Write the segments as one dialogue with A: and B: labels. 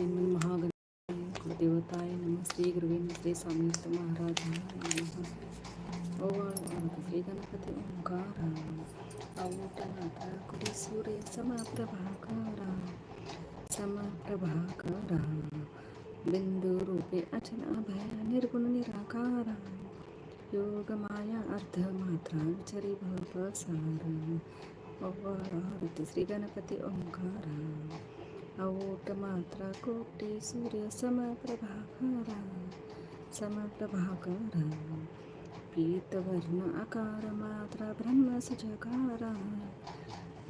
A: శ్రీమన్ మహాగణాయ దేవతాయ నమ శ్రీ గురువేణ శ్రీ సంయుక్త మహారాజ ఓవాళ శ్రీ గణపతి ఓంಕಾರ ಔಟನಾಥ ಕುಡಿ ಸೂರ್ಯ ಸಮಪ್ರಭಾಕಾರ ಸಮಪ್ರಭಾಕಾರ ಬಿಂದು ರೂಪೆ ಅಚಲ ಅಭಯ ನಿರ್ಗುಣ ನಿರಾಕಾರ ಯೋಗ ಮಾಯಾ ಅರ್ಧ ಮಾತ್ರ ವಿಚರಿ ಭವ ಸಾರ ಒವ್ವಾರ ಶ್ರೀ ಗಣಪತಿ ಓಂಕಾರ ఔటమాత్ర కోటి సూర్య సమప్రభాకర సమప్రభాకర. పీతవర్ణ అకార మాత్ర బ్రహ్మ సజకార.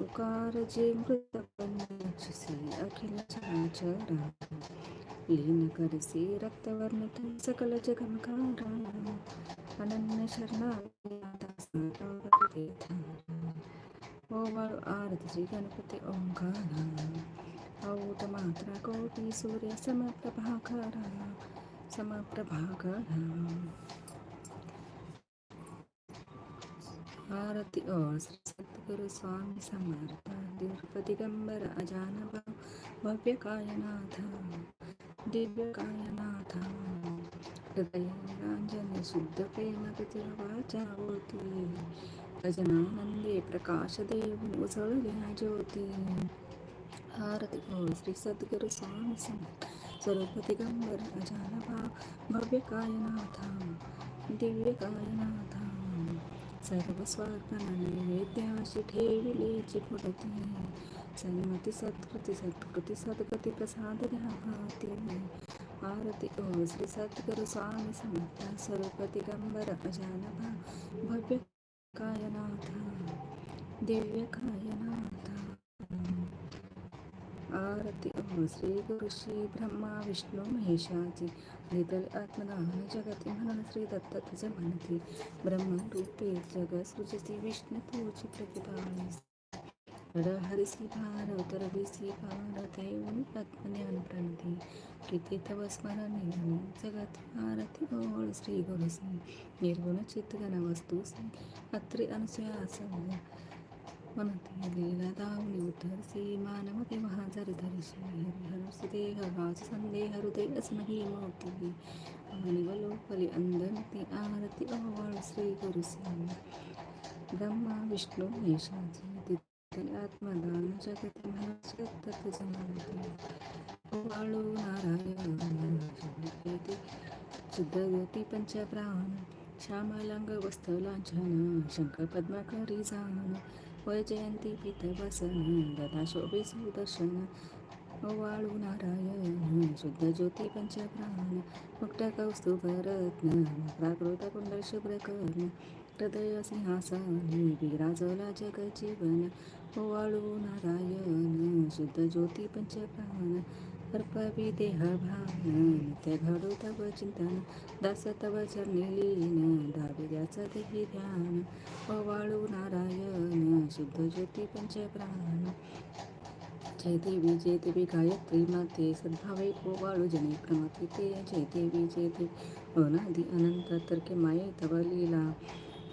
A: ఉకార జే మృతపన్నసి అఖిల చరాచర లీన కరిసి రక్తవర్ణ సకల జగంకార అనన్య శరణ ఓ వారు ఆరతి శ్రీ గణపతి ఓంకార. ओंकारा औट मात्रा कोटी सूर्य समप्रभाकरा। समप्रभाकरा आरती ओळ श्री सद्गुरु स्वामी समर्थ दीर्घ दिगंबर भव्य कायनाथ दिव्य कायनाथ हृदय रांजन शुद्ध प्रेम वाचा होती गजनानंदे प्रकाश देव उजळल्या ज्योती। आरती ओळ श्री सद्गुरु स्वामी समर्थ। स्वरूप दिगंबर अजानभा भव्य कायनाथ दिव्य कायनाथ। सर्व स्वार्पण नैवेद्याशी ठेविलेची पुढती। सन्मती सत्कृती सत्कृती सद्गती प्रसाद द्यावाती आरती ओळ श्री सद्गुरु स्वामी समर्थ। स्वरूप दिगंबर अजानभा भव्य कायनाथ दिव्य कायनाथ। आरती ओम श्री गुरु श्री ब्रह्मा विष्णू महेशाची नितल आत्मदान जगती म्हणून श्री दत्त तुझ म्हणती. ब्रह्मरूपे जग सृजती विष्णू तुझी प्रतिभा हरिसी भारत रविसी भार आत्मज्ञान प्रणती किती तव स्मरणे जगत आरती ओळ श्री गुरु निर्गुण वस्तू अत्रि अनुसया संग म्हणते लीला दावली उतरसी मानवते महाजर धरशी हरिहरसी देह वाच संदेह हृदय अस्मही मोती आणि वलोपली अंधनती आरती अवळ श्री ब्रह्मा विष्णू मेषाची तिथले आत्मदान जगत महाजगत जमानती वाळू नारायण शुद्ध ज्योती पंचप्राण श्यामलांग वस्त्र लांछन शंकर पद्माकरी जाण वैजयंती पितवसन ददा शोभे सुदर्शन वाळू नारायण शुद्ध ज्योती पंचप्राण मुक्त कौस्तुभरत्न प्राकृत कुंडल शुभ्रकर्ण हृदय सिंहासनी विराजला जग जीवन वाळू नारायण शुद्ध ज्योती पंचप्राण अर्पवी देह भान घडू तव चिंतन दास तव चरणी लीन दाविद्याचं देही ध्यान। वाळू नारायण शुद्ध ज्योती पंचप्राण जय देवी जय देवी गायत्री माते सद्भावे वाळू जने प्रमाते ते जय देवी जय देवी अनादी अनंत तर्के माये तव लीला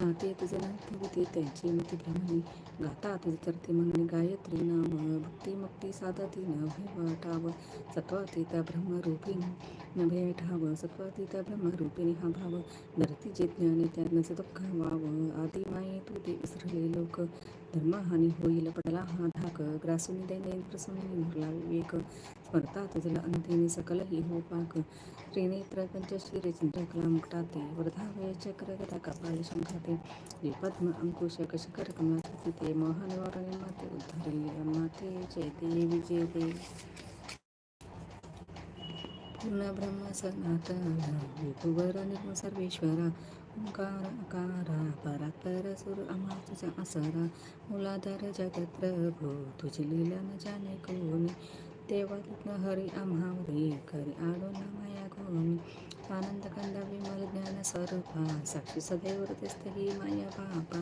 A: हरी पोशी हर समरला प्रेरिसी योग माये नकळे तुझे नाते होते त्यांची भ्रमणी गाता तुझे तरते गायत्री नाम भक्ती मुक्ती साधती न भयवाटाव सत्वाती त्या ब्रह्मरूपिणी न भेटाव सत्वाती त्या ब्रह्मरूपिणी हा भाव धरती जे ज्ञाने त्यांना दुःख व्हावं आदी माये तू ते विसरले लोक धर्महानी होईल पडला हा धाक. ग्रासून दैन प्रसंगी मुरला विवेक. स्मरता तुझला अंतिनी सकल ही हो पाक. त्रिनेत्र पंचशिरे चंद्रकला वृधा वर्धावय चक्र गदा कपाल शंखाते. हे पद्म अंकुश कशकर कमाते ते महानिवारणे माते उद्धारले माते. जय देवी जय देवी. पूर्ण ब्रह्म सनातन. विभुवर निर्म सर्वेश्वरा. ओंकार अकारा परात्पर सुर अमा तुझा आसरा मुलाधार जगत प्रभू तुझी लीला न जाने कोणी तेव्हा हरी आम्हावरी करी आडो ना माया गोमी आनंद कंदा विमल ज्ञान स्वरूपा साक्षी सदैव ही माया बापा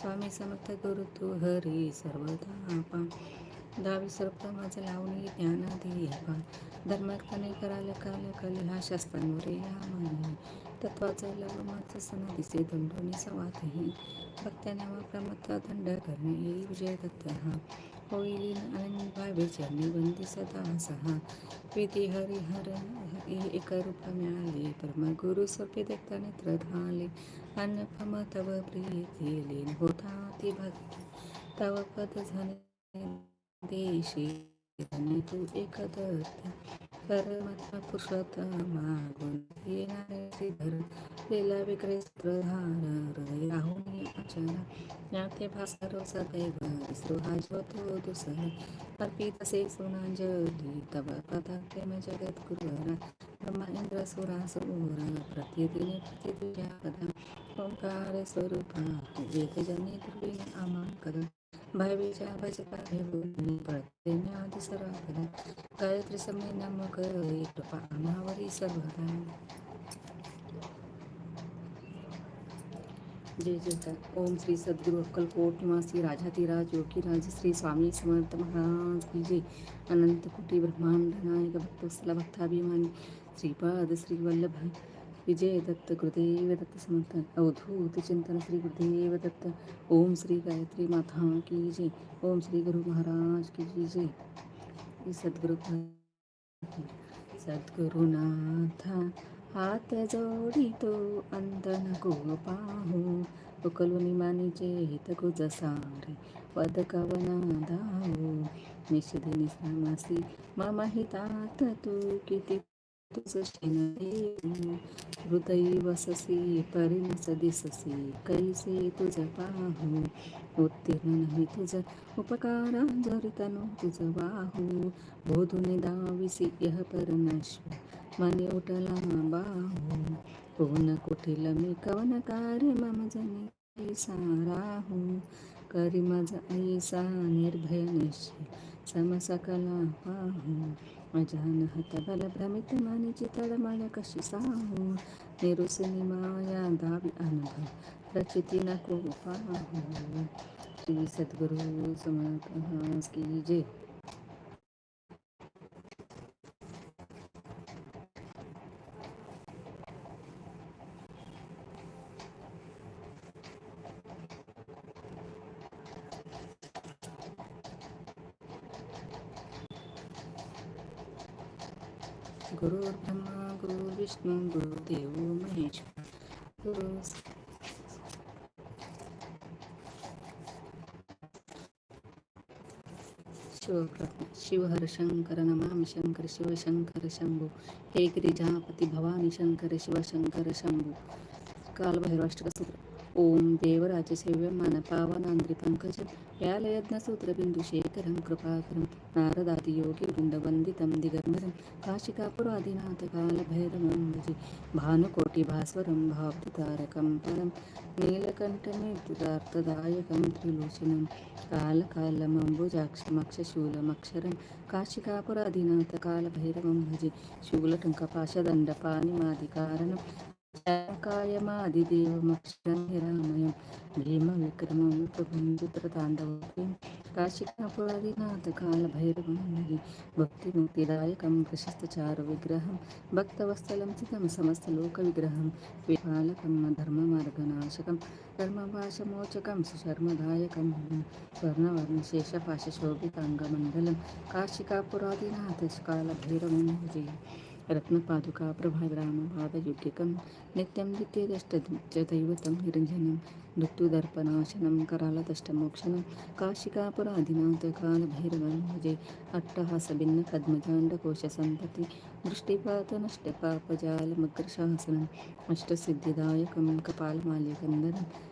A: स्वामी समर्थ गुरु तू हरी सर्वदा दावी सर्व माझं लावणी ज्ञान दीपा धर्मार्थाने कराल काल कल हा शास्त्रांवर हा मानी तत्वाचा लव माझं सण दिसे दंडोनी सवातही भक्त्याने प्रमत्ता दंड करणे येई विजय दत्त हा. होईल आनंद भावे चरणी बंदी सदा सहा. विधी हरिहर एक रूप मिळाले. परम गुरु सोपे दत्ता नेत्र धाले अनुपम तव प्रिय केले. होता ती भक्ती तव पद झाले. देशी तू एक परमात्मा पुरुषोत्तमा गुण येणारे श्रीधर लीला विक्रे प्रधान हृदय राहुनी आचरा ज्ञाते भास्कर सदैव विसरो हा ज्योतो दुसर. अर्पित से सोनांजली तव पदा प्रेम जगत ब्रह्मा इंद्र सुरा सुर प्रतिदिने प्रतिदिया पदा. ओंकार स्वरूपा वेदजने दुर्विन आमांकदा भावीच्या भजपा भयभूमि पळते आधी सर्वांना गायत्री समय नाम कर सर्वदा जय जयकार ओम श्री सद्गुरु अक्कलकोट निवासी राजाधिराज योगीराज श्री स्वामी समर्थ महाराज की जय अनंत कोटी ब्रह्मांड नायक भक्तवत्सला भक्ताभिमानी श्रीपाद श्री वल्लभ विजयदत्त गुरुदेवदत्त गुरुदेव दत्त समर्थ अवधूत चिंतन श्री गुरुदेव दत्त ओम श्री गायत्री माता की जय। ओम श्री गुरु महाराज की जय। सद्गुरु सद्गुरुनाथा हात जोडितो अंत नको पाहू। उकलून मानिचे हित जसारे पद कवना धावू निषेध निसामासी मम हितात तू किती हृदयी वससी परिणस दिससी कैसे तुझ पाहू उत्तीर्ण नाही तुझ उपकारा जरितनु तुझ वाहू बोधून दाविसी यह परमेश्वर मने उठला बाहू पूर्ण कुठील मी कवन कार्य मम जनी साराहू करी माझ ऐसा निर्भय निश्चय समसकला पाहू अजान बल भ्रमित मानिची तळमळ कशी साहू निरुसनी माया दावी अनुभव प्रचिती नको पाहू श्री सद्गुरु समर्थ की जय. गुरु ब्रह्मा गुरु विष्णू गुरुदेव महेश गुरु शिवहर शंकर नमामि शंकर शिवशंकर शंभू. हे गिरिजापती भवानी शंकर शिवशंकर शंभू. कालभैरवाष्टकसूत्र. ओम देवराजसेव्य मानपावनांद्रि पंकज యాలయజ్ఞ సూత్రబిందు శేఖరం కృపాకరం నారదాది నారదాదియోగి బృందవందితం దిగంబరం కాశికాపురాదినాథకాలభైరమంబజి భానుకోటిభాస్వరం భావతారకం పరం నీలకంఠమేద్యుతార్థదాయకం త్రిలోచనం కాలకాలమంబుజాక్షమక్షశూలమక్షరం కాశికాపురాదినాథకాలభైరవం భజి శూలటంకపాశదండపాణిమాదికారణం శంకాయమాదిదేవమక్షరం హిరణమయం భీమ భైరవమున్నది భక్తి ముక్తిదాయకం ప్రశస్తచారు విగ్రహం భక్తవత్సలం చితం సమస్త లోక విగ్రహం విపాలకం ధర్మ మార్గనాశకం సుశర్మదాయకం. భైరవమున్నది రత్నపాదుకా ప్రభావిరామపాదయుగ్యకం నిత్యం నిత్యదష్టదైవతం నిరంజనం మృత్యుదర్పనాశనం కరాళదష్టమోక్షణం కాశికాపురాధినాథకాలభైరవం భజే అట్టహాసభిన్న పద్మజాండకోశసంపతి దృష్టిపాతనష్టపాపజాలమగ్రశాసనం అష్టసిద్ధిదాయకం కపాలమాల్యకందరం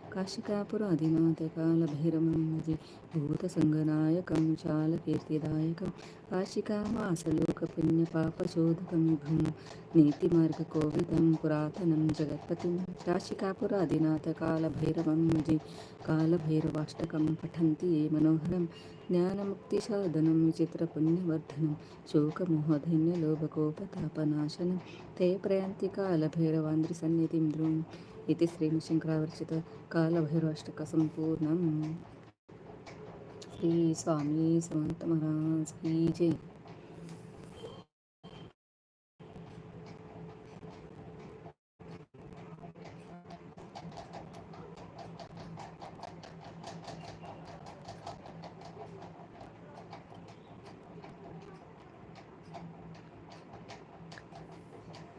A: भजे भूतसङ्गनायकं चालकीर्तिदायकं काशिकावासलोकपुण्यपापशोधकं भूं नीतिमार्गकोविदं पुरातनं जगत्पतिं काशिकापुरादिनाथ कालभैरवं भजे कालभैरवाष्टकं पठन्ति ये मनोहरं ज्ञानमुक्तिसाधनं विचित्रपुण्यवर्धनं शोकमोहधैन्यलोभकोपतापनाशनं ते प्रयान्ति कालभैरवान्द्रिसन्निधिं द्रुम् इति श्रीनिशङ्करावर्चित कालभैरवाष्टकसम्पूर्णम्। श्री स्वामी समर्थ महाराज की जय।